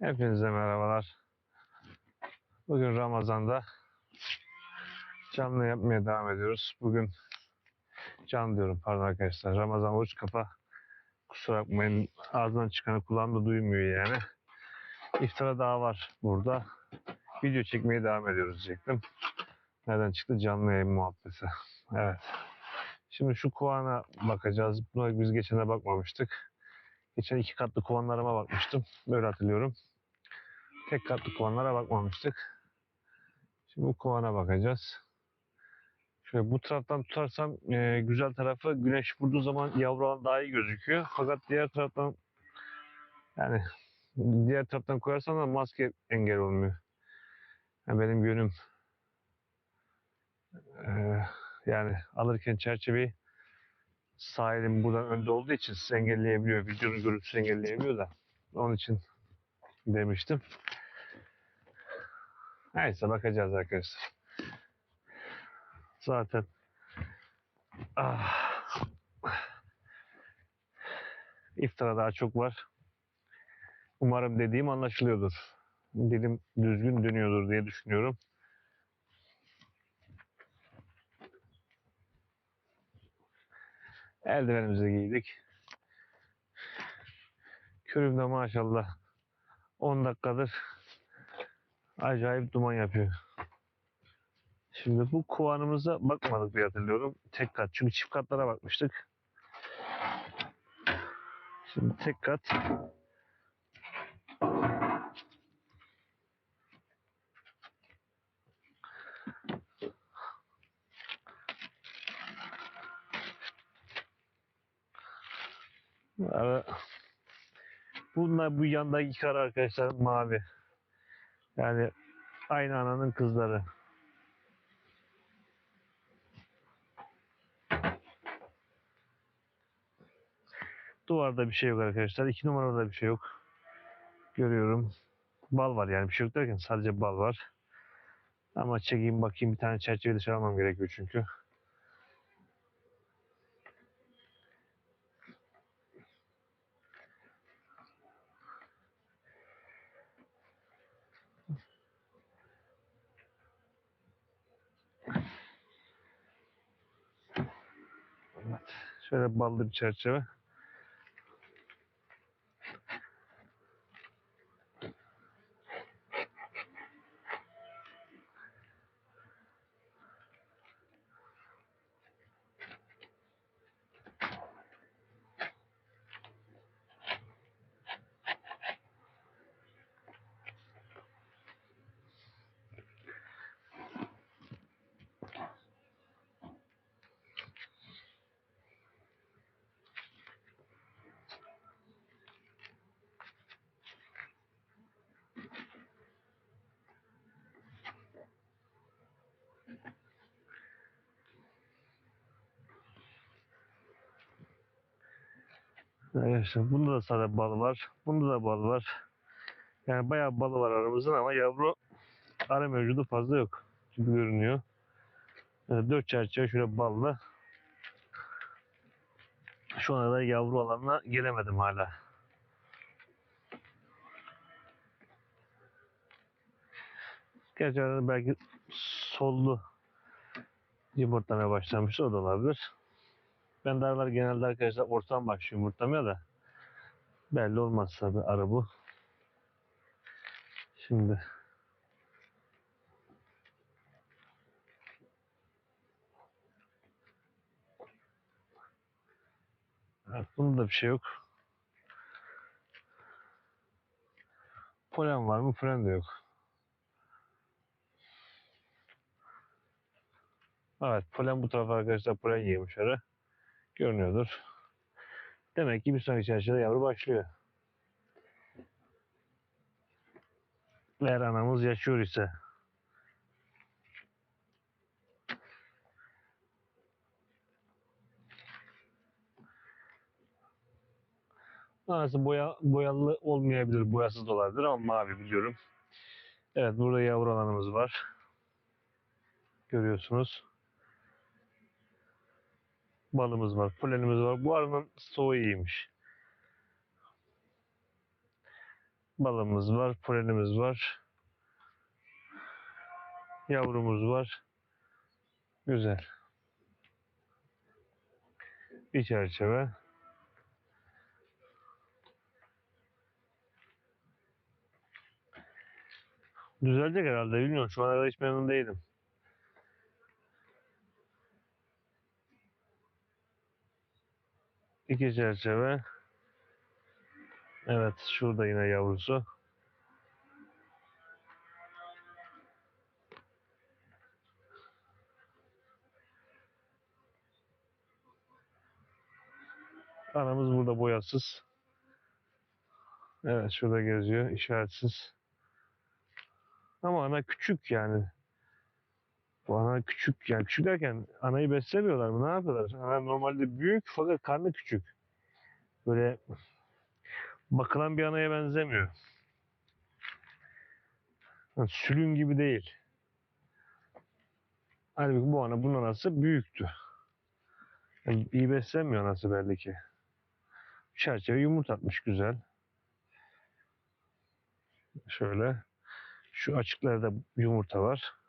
Hepinize merhabalar. Bugün Ramazan'da canlı yapmaya devam ediyoruz. Bugün can diyorum pardon arkadaşlar. Ramazan oruç kafa. Kusura bakmayın ağzından çıkanı kulağımda duymuyor yani. İftara daha var burada. Video çekmeye devam ediyoruz diyecektim. Nereden çıktı? Canlı yayın muhabbeti. Evet. Şimdi şu kovana bakacağız. Buna biz geçene bakmamıştık. Geçen iki katlı kovanlarıma bakmıştım. Böyle hatırlıyorum. Tek katlı kovanlara bakmamıştık. Şimdi bu kovana bakacağız. Şöyle bu taraftan tutarsam e, güzel tarafı güneş vurduğu zaman yavru alan daha iyi gözüküyor. Fakat diğer taraftan yani diğer taraftan koyarsam da maske engel olmuyor. Yani benim yönüm e, yani alırken çerçeveyi sağ elim buradan önde olduğu için sizi engelleyebiliyor. Videonun görüntüsü engelleyebiliyor da. Onun için demiştim. Neyse bakacağız arkadaşlar. Zaten ah, iftara daha çok var. Umarım dediğim anlaşılıyordur. Dilim düzgün dönüyordur diye düşünüyorum. Eldivenimizi giydik. Körümde maşallah 10 dakikadır acayip duman yapıyor. Şimdi bu kovanımıza bakmadık diye hatırlıyorum. Tek kat. Çünkü çift katlara bakmıştık. Şimdi tek kat. Ara- Bunlar bu yandaki kar arkadaşlar mavi. Yani aynı ananın kızları. Duvarda bir şey yok arkadaşlar. İki numarada bir şey yok. Görüyorum. Bal var yani bir şey yok derken sadece bal var. Ama çekeyim bakayım bir tane çerçeve dışarı almam gerekiyor çünkü. Evet. Şöyle ballı bir çerçeve. Arkadaşlar bunda da sadece bal var. Bunda da bal var. Yani bayağı balı var aramızın ama yavru ara mevcudu fazla yok. Gibi görünüyor. Yani dört çerçeve şöyle ballı. Şu ana da yavru alanına gelemedim hala. Gerçi belki sollu yumurtlamaya başlamış o da olabilir. Ben de aralar genelde arkadaşlar ortadan başlıyor yumurtlamaya da. Belli olmaz tabi ara bu. Şimdi Evet, bunda da bir şey yok. Polen var mı? Polen de yok. Evet, polen bu tarafa arkadaşlar polen yemiş ara. Görünüyordur. Demek ki bir sonraki çerçevede yavru başlıyor. Eğer anamız yaşıyor ise. Anası boya, boyalı olmayabilir, boyasız da olabilir ama mavi biliyorum. Evet burada yavru alanımız var. Görüyorsunuz. Balımız var, polenimiz var. Bu arının soğuğu iyiymiş. Balımız var, polenimiz var. Yavrumuz var. Güzel. Bir çerçeve. Düzelecek herhalde bilmiyorum. Şu ana hiç memnun değilim. İki çerçeve. Evet şurada yine yavrusu. Anamız burada boyasız. Evet şurada geziyor işaretsiz. Ama ana küçük yani. Bu ana küçük yani küçük derken anayı beslemiyorlar mı? Ne yapıyorlar? Ana normalde büyük fakat karnı küçük. Böyle bakılan bir anaya benzemiyor. Ha, Sülün gibi değil. Halbuki bu ana bunun anası büyüktü. Yani iyi beslenmiyor anası belli ki. Çerçeve yumurta atmış güzel. Şöyle. Şu açıklarda yumurta var.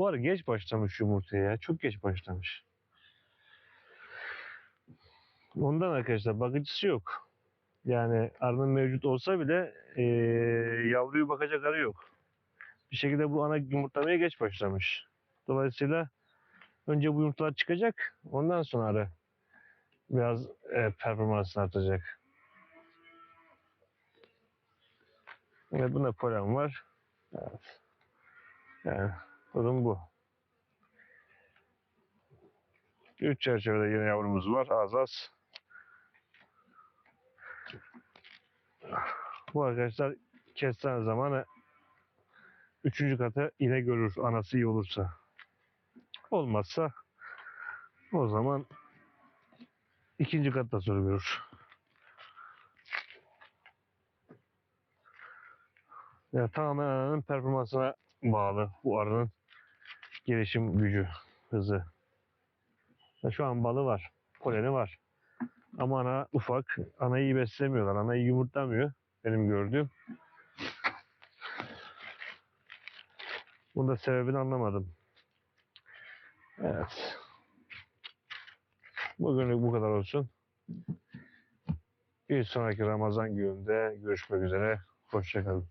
Bu arada geç başlamış yumurtaya ya. Çok geç başlamış. Ondan arkadaşlar bakıcısı yok. Yani arının mevcut olsa bile eee, yavruyu bakacak arı yok. Bir şekilde bu ana yumurtlamaya geç başlamış. Dolayısıyla önce bu yumurtalar çıkacak. Ondan sonra arı biraz e, performansını artacak. Evet bunda polen var. Evet. Yani durum bu. Üç çerçevede yine yavrumuz var. Az az. Bu arkadaşlar kestane zamanı üçüncü kata yine görür. Anası iyi olursa. Olmazsa o zaman ikinci katta sonra görür. Ya tamamen performansına bağlı bu arının gelişim gücü, hızı. Şu an balı var, poleni var. Ama ana ufak, anayı iyi beslemiyorlar, anayı yumurtlamıyor benim gördüğüm. Bunda sebebini anlamadım. Evet. Bugünlük bu kadar olsun. Bir sonraki Ramazan gününde görüşmek üzere. Hoşçakalın.